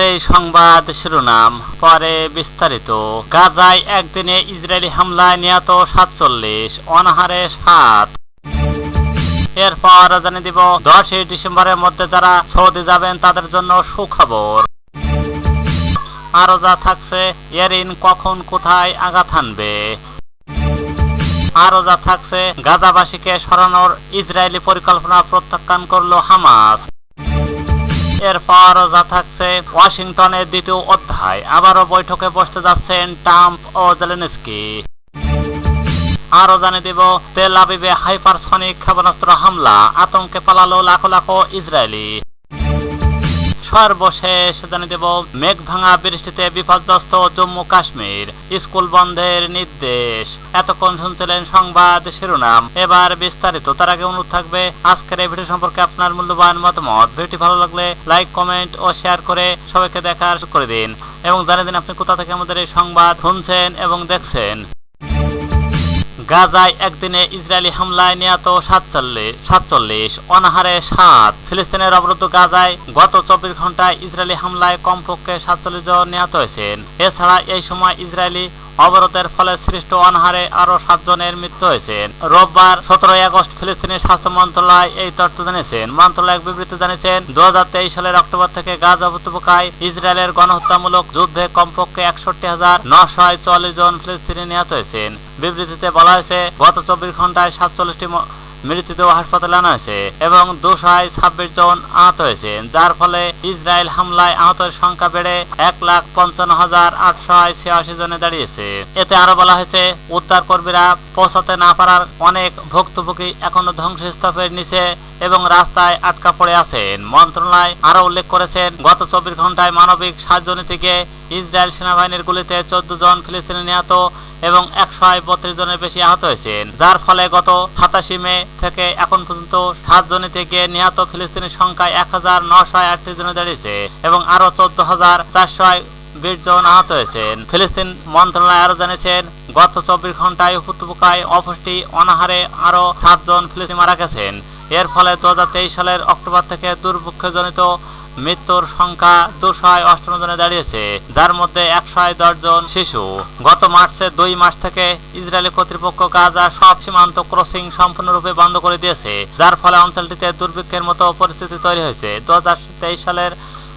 শুরুতেই সংবাদ শিরোনাম, পরে বিস্তারিত। গাজায় একদিনে ইসরায়েলি হামলায় নিহত সাতচল্লিশ, অনাহারে সাত। এরপর জানিয়ে দিব, দশই ডিসেম্বরের মধ্যে যারা সৌদি যাবেন তাদের জন্য সুখবর। আরও যা থাকছে, এরিন কখন কোথায় আঘাত হানবে? আরও যা থাকছে, গাজাবাসীকে সরানোর ইসরায়েলি পরিকল্পনা প্রত্যাখ্যান করল হামাস। এরপর যা থাকছে ওয়াশিংটনের দ্বিতীয় অধ্যায়। আবারও বৈঠকে বসতে যাচ্ছেন ট্রাম্প ও জেলেনস্কি। আরও জানিয়ে দিব, তেল আবিবে হাইপারসনিক ক্ষেপণাস্ত্র হামলা, আতঙ্কে পালালো লাখো লাখো ইসরায়েলি। সর্বশেষ জানিয়ে দেব মেঘ ভাঙা বৃষ্টিতে বিপর্যস্ত জম্মু কাশ্মীর। স্কুল বন্ধের নির্দেশ। এতক্ষণ শুনছিলেন সংবাদ শিরোনাম। এবার বিস্তারিত। তার আগে অনুরোধ থাকবে, আজকের এই ভিডিও সম্পর্কে আপনার মূল্যবান মতামত। ভিডিওটি ভালো লাগলে লাইক, কমেন্ট ও শেয়ার করে সবাইকে দেখার করে দিন। এবং জানিয়ে দিন আপনি কোথা থেকে আমাদের এই সংবাদ শুনছেন এবং দেখছেন। গাজায় একদিনে ইসরায়েলি হামলায় নিহত সাতচল্লিশ সাতচল্লিশ অনাহারে সাত ফিলিস্তিনের অবরুদ্ধ গাজায় গত চব্বিশ ঘন্টায় ইসরায়েলি হামলায় কমপক্ষে সাতচল্লিশ জন নিহত হয়েছেন। এছাড়া এই সময় ইসরায়েলি অবরোধের ফলে সৃষ্ট অনাহারে আরও সাতজনের মৃত্যু হয়েছে। রোববার সতেরোই আগস্ট ফিলিস্তিনের স্বাস্থ্য মন্ত্রণালয় এই তথ্য জানিয়েছেন মন্ত্রণালয় এক বিবৃতি জানিয়েছেন দু হাজার তেইশ সালের অক্টোবর থেকে গাজা উপত্যকায় ইসরায়েলের গণহত্যামূলক যুদ্ধে কমপক্ষে একষট্টি হাজার নশো চুয়াল্লিশ জন ফিলিস্তিনি নিহত হয়েছেন। বিবৃতিতে বলা হয়েছে, গত চব্বিশ ঘন্টায় সাতচল্লিশটি মৃতদেহ হাসপাতালে আনা হয়েছে এবং দুশায় ছাব্বিশ জন আহত হয়েছে, যার ফলে ইসরায়েল হামলায় আহতের সংখ্যা বেড়ে এক লাখ পঞ্চান্ন হাজার আটশো ছিয়াশি জনে দাঁড়িয়েছে। এতে আরও বলা হয়েছে, উদ্ধার কর্মীরা পৌঁছাতে না পারার অনেক ভুক্তভোগী এখনও ধ্বংসস্তূপের নিচে এবং রাস্তায় আটকা পড়ে আছেন। মন্ত্রণালয় আরও উল্লেখ করেছেন, গত চব্বিশ ঘন্টায় মানবিক সাহায্য নীতিকে ইসরায়েল সেনাবাহিনীর গুলিতে চোদ্দ জন ফিলিস্তিনি নিহত এবং একশো বত্রিশ জনের বেশি আহত হয়েছেন, যার ফলে গত সাতাশি মে থেকে এখন পর্যন্ত সাত জনিতে গিয়ে নিহত ফিলিস্তিনের সংখ্যা এক হাজার নশো আটত্রিশ জনে দাঁড়িয়েছে এবং আরও চোদ্দ হাজার চারশো বিশ জন আহত হয়েছেন। ফিলিস্তিন মন্ত্রণালয় আরও জানিয়েছেন, গত চব্বিশ ঘন্টায় উপত্যকায় অপুষ্টি অনাহারে আরও সাতজন ফিলিস্তিন মারা গেছেন। এর ফলে দুহাজার তেইশ সালের অক্টোবর থেকে দুর্ভিক্ষজনিত মৃত্যুর সংখ্যা দুশো অষ্টম জনে দাঁড়িয়েছে, যার মধ্যে একশো দশ জন শিশু। গত মার্চে দুই মাস থেকে ইসরায়েলি কর্তৃপক্ষ গাজা সব সীমান্ত ক্রসিং সম্পূর্ণরূপে বন্ধ করে দিয়েছে, যার ফলে অঞ্চলটিতে দুর্ভিক্ষের মতো পরিস্থিতি তৈরি হয়েছে। দু হাজার তেইশ সালের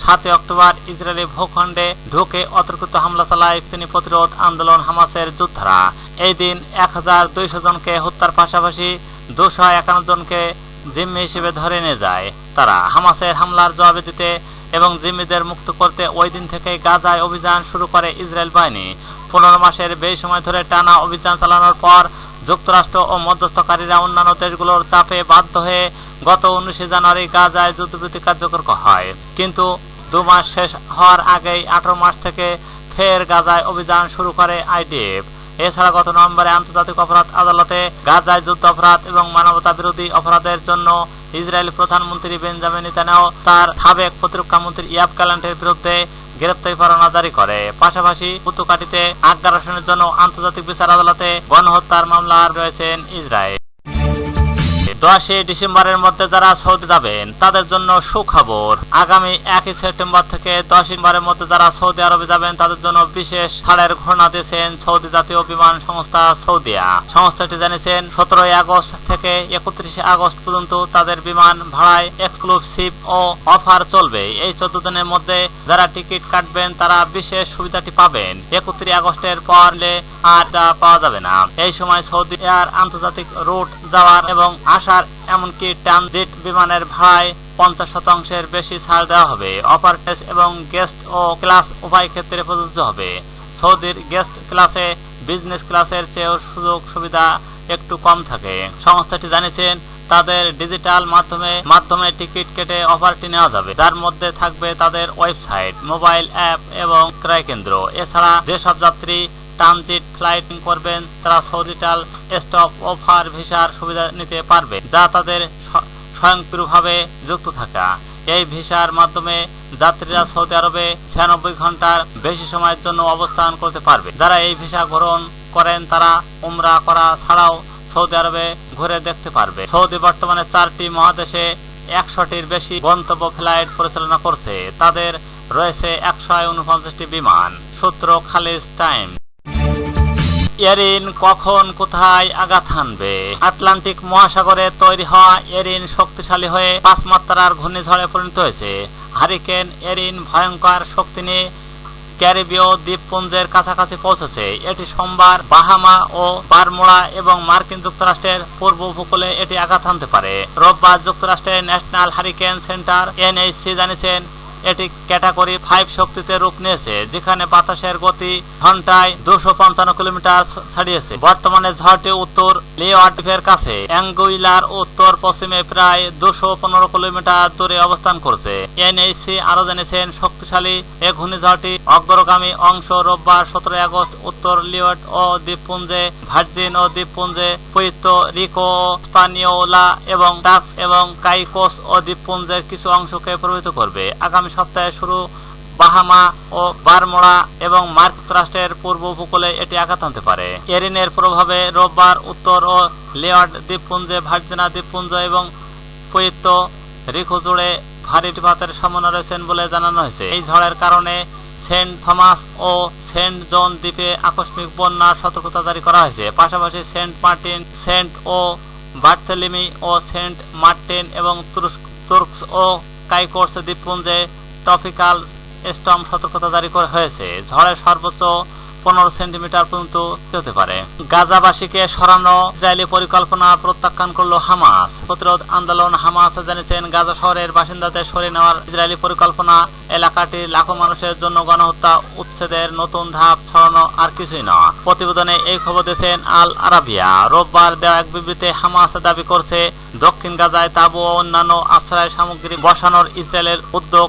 সাতই অক্টোবর ইসরায়েলি ভূখণ্ডে ঢুকে অতর্কিত হামলা চালায় তিনি প্রতিরোধ আন্দোলন হামাসের যোদ্ধারা। এই দিন এক হাজার দুইশো জনকে হত্যার পাশাপাশি দুশো একান্ন জনকে জিম্মি হিসেবে ধরে নিয়ে যায়। তারা হামাসের হামলার জবাবে দিতে এবং জিম্মিদের মুক্ত করতে ওই দিন থেকে গাজায় অভিযান শুরু করে ইসরায়েল বাহিনী। পনেরো মাসের বেশি সময় ধরে টানা অভিযান চালানোর পর যুক্তরাষ্ট্র ও মধ্যস্থকারীরা অন্যান্য দেশগুলোর চাপে বাধ্য হয়ে গত উনিশে জানুয়ারি গাজায় যুদ্ধবৃত্তি কার্যকর হয়। কিন্তু দু মাস শেষ হওয়ার আগেই আঠারো মাস থেকে ফের গাজায় অভিযান শুরু করে আইডিএফ। এছাড়া গত নভেম্বরে আন্তর্জাতিক অপরাধ আদালতে গাজায় যুদ্ধ অপরাধ এবং মানবতা বিরোধী অপরাধের জন্য ইসরায়েলি প্রধানমন্ত্রী বেঞ্জামিন নেতানিয়াহু তার সাবেক প্রতিরক্ষা মন্ত্রী ইয়াব কালান্টের বিরুদ্ধে গ্রেপ্তারি পরোয়ানা জারি করে। পাশাপাশি পুতুকাটিতে আগ্রাসনের জন্য আন্তর্জাতিক বিচার আদালতে গণহত্যার মামলা রয়েছেন ইসরায়েল। দশই ডিসেম্বরের মধ্যে যারা সৌদি যাবেন, তাদের জন্য সুখবর। আগামী একই সেপ্টেম্বর থেকে দশ ডিসেম্বরের মধ্যে যারা সৌদি আরবে যাবেন, তাদের জন্য বিশেষ ছাড়ের ঘোষণা দিয়েছেন সৌদি জাতীয় বিমান সংস্থা সৌদিয়া। সংস্থাটি জানিয়েছেন, সতেরোই আগস্ট থেকে একত্রিশে আগস্ট পর্যন্ত তাদের বিমান ভাড়ায় এক্সক্লুসিভ ও অফার চলবে। এই চোদ্দ দিনের মধ্যে যারা টিকিট কাটবেন, তারা বিশেষ সুবিধাটি পাবেন। একত্রিশ আগস্টের পরে আর পাওয়া যাবে না। এই সময় সৌদি এয়ার আন্তর্জাতিক রুট যাওয়ার এবং আসার এমনকি ট্রানজিট বিমানের ভাড়ায় পঞ্চাশ শতাংশের বেশি ছাড় দেওয়া হবে। অপার ক্লাস এবং গেস্ট ও ক্লাস উভয় ক্ষেত্রে প্রযোজ্য হবে। সৌদির গেস্ট ক্লাসে বিজনেস ক্লাসের চেয়েও সুযোগ সুবিধা একটু কম থাকে। সংস্থাটি জানিয়েছেন, তাদের ডিজিটাল মাধ্যমে মাধ্যমে টিকিট কেটে অফারটি নেওয়া যাবে, যার মধ্যে থাকবে তাদের ওয়েবসাইট, মোবাইল অ্যাপ এবং ক্রয় কেন্দ্র। এছাড়া যেসব যাত্রী ট্রানজিট ফ্লাইটিং করবেন, তারা সৌদিটাল স্টপ অফার ভিসার সুবিধা নিতে পারবে, যা তাদের স্বয়ংক্রিয়ভাবে যুক্ত থাকা। এই ভিসার মাধ্যমে যাত্রীরা সৌদি আরবে ছিয়ানব্বই ঘণ্টার বেশি সময়ের জন্য অবস্থান করতে পারবে। যারা এই ভিসা গ্রহণ করেন, তারা উমরা করা ছাড়াও সৌদি আরবে ঘুরে দেখতে পারবে। সৌদি বর্তমানে চারটি মহাদেশে একশোটির বেশি গন্তব্য ফ্লাইট পরিচালনা করছে। তাদের রয়েছে একশো উনপঞ্চাশটি বিমান। সূত্র খালিজ টাইম এরিন কখন কোথায় আঘাত হানবে? আটলান্টিক মহাসাগরে তৈরি হওয়া এরিন শক্তিশালী হয়ে পাঁচ মাত্রার ঘূর্ণিঝড়ে পরিণত হয়েছে। হারিকেন এরিন ভয়ঙ্কর শক্তি নিয়ে ক্যারিবীয় দ্বীপপুঞ্জের কাছাকাছি পৌঁছেছে। এটি সোমবার বাহামা ও বারমোড়া এবং মার্কিন যুক্তরাষ্ট্রের পূর্ব উপকূলে এটি আঘাত হানতে পারে। রোববার যুক্তরাষ্ট্রের ন্যাশনাল হারিকেন সেন্টার এনএইচসি জানিয়েছেন এটি ক্যাটাগরি ফাইভ শক্তিতে রূপ নিয়েছে, যেখানে বাতাসের গতি ঘন্টায় দুশো পঞ্চান্ন কিলোমিটার ছাড়িয়েছে। বর্তমানে ঝড়টি উত্তর লিওয়ার দ্বীপের কাছে। অ্যাঙ্গুইলার উত্তর পশ্চিমে প্রায় দুশো পনেরো কিলোমিটার দূরে অবস্থান করছে। এনএইসি আরও জানিয়েছেন, শক্তিশালী এ ঘূর্ণিঝড়টি অগ্রগামী অংশ রোববার সতেরোই আগস্ট উত্তর লিওয়ার্ড ও দ্বীপপুঞ্জে, ভার্জিন ও দ্বীপপুঞ্জে পুইতো রিকো স্পানিওলা এবং টাক্স এবং কাইকোস ও দ্বীপপুঞ্জের কিছু অংশকে প্রভাবিত করবে। আগামী সপ্তাহে শুরু বাহামা ও বারমোড়া এবং মার্ক যুক্তরাষ্ট্রের পূর্ব উপকূলে এটি আঘাত আনতে পারে। এরিনের প্রভাবে রোববার উত্তর ও লেয়ার্ড দ্বীপপুঞ্জে, ভার্জিনা দ্বীপপুঞ্জ এবং পুইতো রিকো জুড়ে ভারী বৃষ্টিপাতের সম্ভাবনা রয়েছেন বলে জানানো হয়েছে। এই ঝড়ের কারণে সেন্ট থমাস ও সেন্ট জন দ্বীপে আকস্মিক বন্যার সতর্কতা জারি করা হয়েছে। পাশাপাশি সেন্ট মার্টিন, সেন্ট ও বার্থেলিমি ও সেন্ট মার্টিন এবং তুর্কস ও কাইকোর্স দ্বীপপুঞ্জে টপিক্যাল স্টম সতর্কতা জারি করা হয়েছে। ঝড়ের সর্বোচ্চ পনেরো সেন্টিমিটার পর্যন্ত হতে পারে। গাজাবাসীকে সরানো ইসরায়েলি পরিকল্পনা প্রত্যাখ্যান করল হামাস। প্রতিরোধ আন্দোলন হামাস জানিয়েছেন, গাজা শহরের বাসিন্দাদের সরিয়ে নেওয়ার ইসরায়েলি পরিকল্পনা এলাকাটির লাখো মানুষের জন্য গণহত্যা, উচ্ছেদের নতুন ধাপ ছড়ানো আর কিছুই না। প্রতিবেদনে এই খবর দিয়েছেন আল আরাবিয়া রোববার দেওয়া এক বিবৃতিতে হামাস দাবি করছে, দক্ষিণ গাজায় তাবু ও অন্যান্য আশ্রয় সামগ্রী বসানোর ইসরায়েলের উদ্যোগ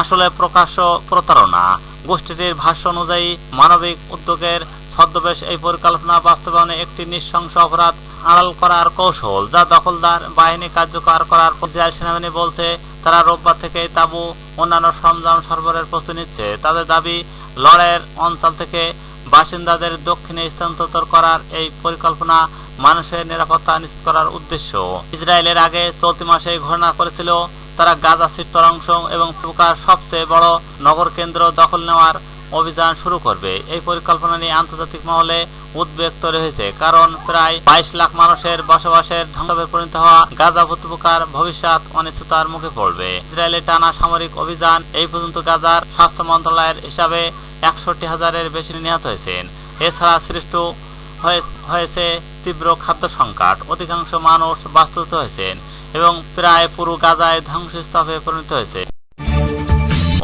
আসলে প্রকাশ্য প্রতারণা। গোষ্ঠীটির ভাষ্য অনুযায়ী, মানবিক উদ্যোগের ছদ্মবেশ এই পরিকল্পনা বাস্তবায়নে একটি নৃশংস অপরাধ আড়াল করার কৌশল যা দখলদার বাহিনী কার্যকর করার ইসরায়েল সেনাবাহিনী বলছে, তারা রোববার থেকে তাবু অন্যান্য সরঞ্জাম সরবরাহের প্রস্তুতি নিচ্ছে। তাদের দাবি, লড়াইয়ের অঞ্চল থেকে বাসিন্দাদের দক্ষিণে স্থানান্তর করার এই পরিকল্পনা মানুষের নিরাপত্তা নিশ্চিত করার উদ্দেশ্য। ইসরায়েলের আগে চলতি মাসে ঘোষণা করেছিল, তারা গাজা সিটর অংশ এবং প্রকার সবচেয়ে বড় নগর কেন্দ্র দখল নেওয়ার অভিযান শুরু করবে। এই পরিকল্পনা নিয়ে আন্তর্জাতিক মহলে উদ্বেগ তৈরি হয়েছে, কারণ প্রায় বাইশ লাখ মানুষের বসবাসের ধ্বংসবে পরিণত হওয়া গাজা উপত্যকার ভবিষ্যৎ অনিশ্চয়তার মুখে পড়বে। ইসরায়েলের টানা সামরিক অভিযান এই পর্যন্ত গাজার স্বাস্থ্য মন্ত্রণালয়ের হিসাবে একষট্টি হাজারের বেশি নিহত হয়েছেন। এছাড়া সৃষ্ট হয়েছে তীব্র খাদ্য সংকট। অধিকাংশ মানুষ বাস্তুত হয়েছেন এবং প্রায় পুরো গাজায় ধ্বংসস্তূপে পরিণত হয়েছে।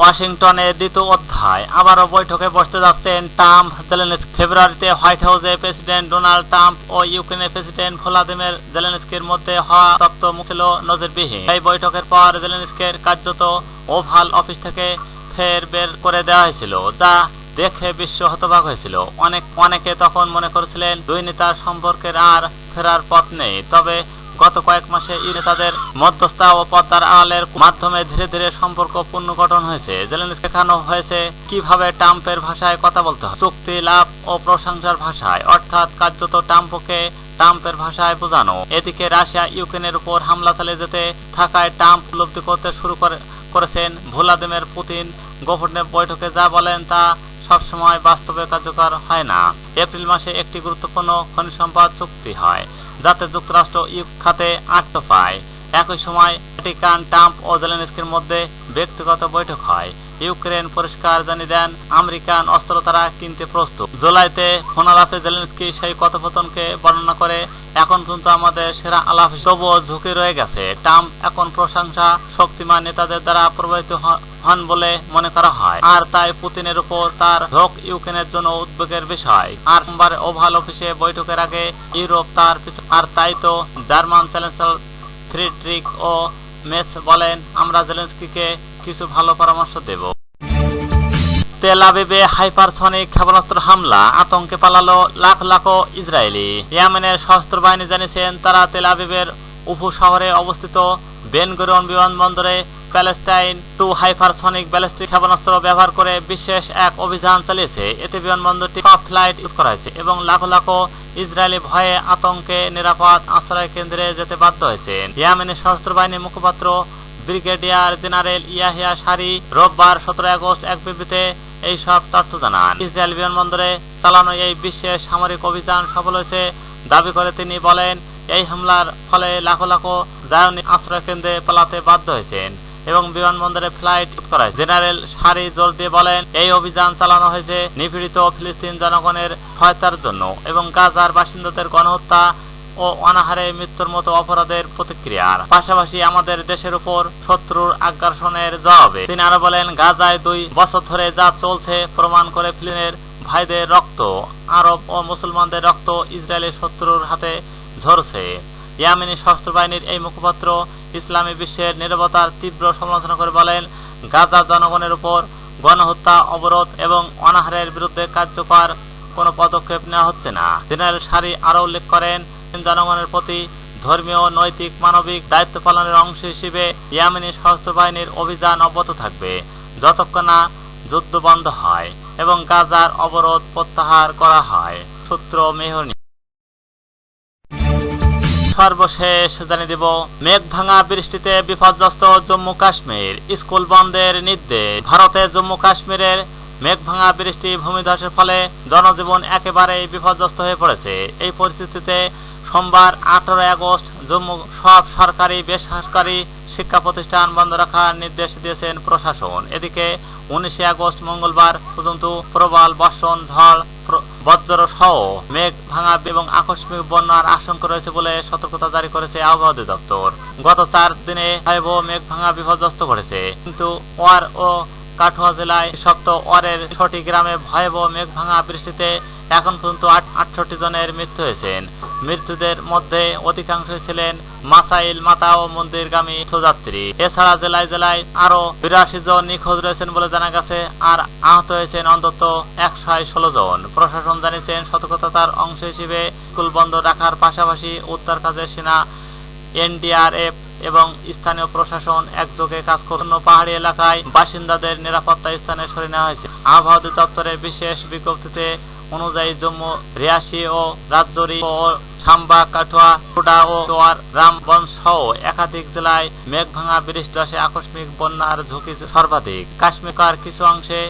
ওয়াশিংটনে দ্বিতীয় অধ্যায়। আবারও বৈঠকে বসতে যাচ্ছেন ট্রাম্প। জেলেনস্কি ফেব্রুয়ারিতে হোয়াইট হাউসে প্রেসিডেন্ট ডোনাল্ড ট্রাম্প ও ইউক্রেনের প্রেসিডেন্ট ভ্লাদিমির জেলেনস্কির মধ্যে হওয়া তত্ত্ব ছিল নজিরবিহীন। এই বৈঠকের পর জেলেনস্কির কার্যত ওভাল অফিস থেকে ফের বের করে দেওয়া হয়েছিল, যা দেখে বিশ্ব হতবাক হয়েছিল। অনেক, অনেকে তখন মনে করেছিলেন, দুই নেতার সম্পর্কের আর ফেরার পথ নেই। তবে গত কয়েক মাসে এই নেতাদের মধ্যস্থা ও পদ্মার আড়ালের মাধ্যমে ধীরে ধীরে সম্পর্ক পুনর্গঠন হয়েছে। জেলেনস্কি দেখানো হয়েছে, কীভাবে ট্রাম্পের ভাষায় কথা বলতে হয়। চুক্তি, লাভ ও প্রশংসার ভাষায়, অর্থাৎ কার্যত ট্রাম্পকে ট্রাম্পের ভাষায় বোঝানো। এদিকে রাশিয়া ইউক্রেনের উপর হামলা চালিয়ে যেতে থাকায় ট্রাম্প উপলব্ধি করতে শুরু করে, করেছেন ভ্লাদিমির পুতিন। গোপনে বৈঠকে যা বলেন তা সবসময় বাস্তবে কার্যকর হয় না। এপ্রিল মাসে একটি গুরুত্বপূর্ণ খনিজ সম্পদ চুক্তি হয়, যাতে যুক্তরাষ্ট্র ইউক খাতে আটক পায়। একই সময় ভ্যাটিকান, ট্রাম্প ও জেলেনস্কির মধ্যে ব্যক্তিগত বৈঠক হয়। ইউক্রেন পরিষ্কার জানিয়ে দেন, আমেরিকান অস্ত্র তারা কিনতে প্রস্তুত। জুলাইতে ফোনালাপে জেলেনস্কি সেই কথোপকথনকে বর্ণনা করে, এখন পর্যন্ত আমাদের সেরা আলাপ তবুও ঝুঁকি রয়ে গেছে। ট্রাম্প এখন প্রশংসা শক্তিমান নেতাদের দ্বারা প্রভাবিত হন বলে মনে করা হয়। আর তাই পুতিনের উপর তার ঝোঁক ইউক্রেনের জন্য উদ্বেগের বিষয়। আর সোমবার ওভাল অফিসে বৈঠকের আগে ইউরোপ তার আর তাই তো জার্মান চ্যান্সেলর ফ্রিডরিক ও মেস বলেন, আমরা জেলেন্সকিকে কিছু ভালো পরামর্শ দেব। তেল আবিবে হাইপারসনিক ক্ষেপণাস্ত্র হামলা আতঙ্কে পালালো লাখ লাখ ইসরায়েলি। ইয়ামেনের সশস্ত্র বাহিনী জানিয়েছেন, তারা তেল আবিবের উপ শহরে অবস্থিত বেনগরিয়ন বিমানবন্দরে প্যালেস্টাইন টু হাইপারসনিক ব্যালিস্টিক ক্ষেপণাস্ত্র ব্যবহার করে বিশেষ এক অভিযান চালিয়েছে। এতে বিমানবন্দরটি টপ ফ্লাইট ইউজ করা হয়েছে এবং লাখো লাখো ইসরায়েলি ভয়ে আতঙ্কে নিরাপদ আশ্রয় কেন্দ্রে যেতে বাধ্য হয়েছে। ইয়েমেনের সশস্ত্র বাহিনীর মুখপাত্র ব্রিগেডিয়ার জেনারেল ইয়াহিয়া সারি রোববার সতেরো আগস্ট এক বিবৃতিতে এই সব তথ্য জানান। ইসরায়েল বিমানবন্দরে চালানো এই বিশেষ সামরিক অভিযান সফল হয়েছে দাবি করে তিনি বলেন, এই হামলার ফলে লাখো লাখো জায়নি আশ্রয় কেন্দ্রে পালাতে বাধ্য হয়েছেন। এবং বিমানবন্দরে ফ্লাইট করা হয়েছে। জেনারেল সারি জোর দিয়ে বলেন, এই অভিযান চালানো হয়েছে নিপীড়িত ফিলিস্তিন জনগণের সহায়তার জন্য এবং গাজার বাসিন্দাদের গণহত্যা ও অনাহারে মৃত্যুর মতো অপরাধের প্রতিক্রিয়ার পাশাপাশি আমাদের দেশের উপর শত্রুর আগ্রাসনের জবাবে তিনি আরও বলেন, গাজায় দুই বছর ধরে যা চলছে প্রমাণ করে ফিলিনের ভাইদের রক্ত, আরব ও মুসলমানদের রক্ত ইসরায়েলের শত্রুর হাতে ঝরছে ইয়ামিনী সশস্ত্র বাহিনীর এই মুখপাত্র ইসলামী বিশ্বের নিরবতার তীব্র সমালোচনা করে বলেন, গাজা জনগণের উপর গণহত্যা, অবরোধ এবং অনাহারের বিরুদ্ধে কার্যকর কোনো পদক্ষেপ নেওয়া হচ্ছে না। জেনারেল সারি আরও উল্লেখ করেন জনগণের প্রতি ধর্মীয়, নৈতিক, মানবিক দায়িত্ব পালনের অংশ হিসেবে ইয়ামিনী সশস্ত্র বাহিনীর অভিযান অব্যাহত থাকবে যতক্ষণ না যুদ্ধ বন্ধ হয় এবং গাজার অবরোধ প্রত্যাহার করা হয়। সূত্র মেহরনি। সর্বশেষ জানিয়ে দেব মেঘ ভাঙা বৃষ্টিতে বিপর্যস্ত জম্মু কাশ্মীর। স্কুল বন্ধের নির্দেশ ভারতের জম্মু কাশ্মীরের মেঘ ভাঙা বৃষ্টি ভূমিধসের ফলে জনজীবন একেবারেই বিপর্যস্ত হয়ে পড়েছে। এই পরিস্থিতিতে সোমবার আঠারোই আগস্ট জম্মু সব সরকারি, বেসরকারি শিক্ষা প্রতিষ্ঠান বন্ধ রাখার নির্দেশ দিয়েছেন প্রশাসন। এদিকে উনিশে আগস্ট মঙ্গলবার পর্যন্ত প্রবল বর্ষণ, ঝড় বজ্র সহ মেঘ ভাঙা এবং আকস্মিক বন্যার আশঙ্কা রয়েছে বলে সতর্কতা জারি করেছে আবহাওয়া অধিদপ্তর। গত চার দিনে ভয়াবহ মেঘ ভাঙা বিপর্যস্ত করেছে কিন্তু ওয়ার ও কাঠুয়া জেলায় শক্ত ওয়ারের ছটি গ্রামে ভয়াবহ মেঘ ভাঙা বৃষ্টিতে এখন পর্যন্ত আটষট্টি জনের মৃত্যু হয়েছেন। মৃত্যুদের মধ্যে অধিকাংশই ছিলেন মাসাইল মাতা ও মন্দিরগামী তীর্থযাত্রী এছাড়া জেলায় জেলায় আরও বিরাশি জন নিখোঁজ রয়েছেন বলে জানা গেছে, আর আহত হয়েছেন অন্তত একশো ষোলো জন। প্রশাসন জানিয়েছেন, সতর্কতার অংশ হিসেবে স্কুল বন্ধ রাখার পাশাপাশি উদ্ধার কাজে সেনা এনডিআরএফ এবং স্থানীয় প্রশাসন একযোগে কাজ করুন। পাহাড়ি এলাকায় বাসিন্দাদের নিরাপত্তা স্থানে সরিয়ে নেওয়া হয়েছে। আবহাওয়া অধিদপ্তরের বিশেষ বিজ্ঞপ্তিতে অনুযায়ী জম্মু, রিয়াসি ও রাজৌরি ও সাম্বা, কাঠুয়া টুডা ও চোয়ার রামবন সহ একাধিক জেলায় মেঘ ভাঙা বৃষ্টি আকস্মিক বন্যার ঝুঁকি সর্বাধিক। কাশ্মীর কিছু অংশে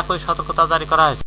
একই সতর্কতা জারি করা হয়েছে।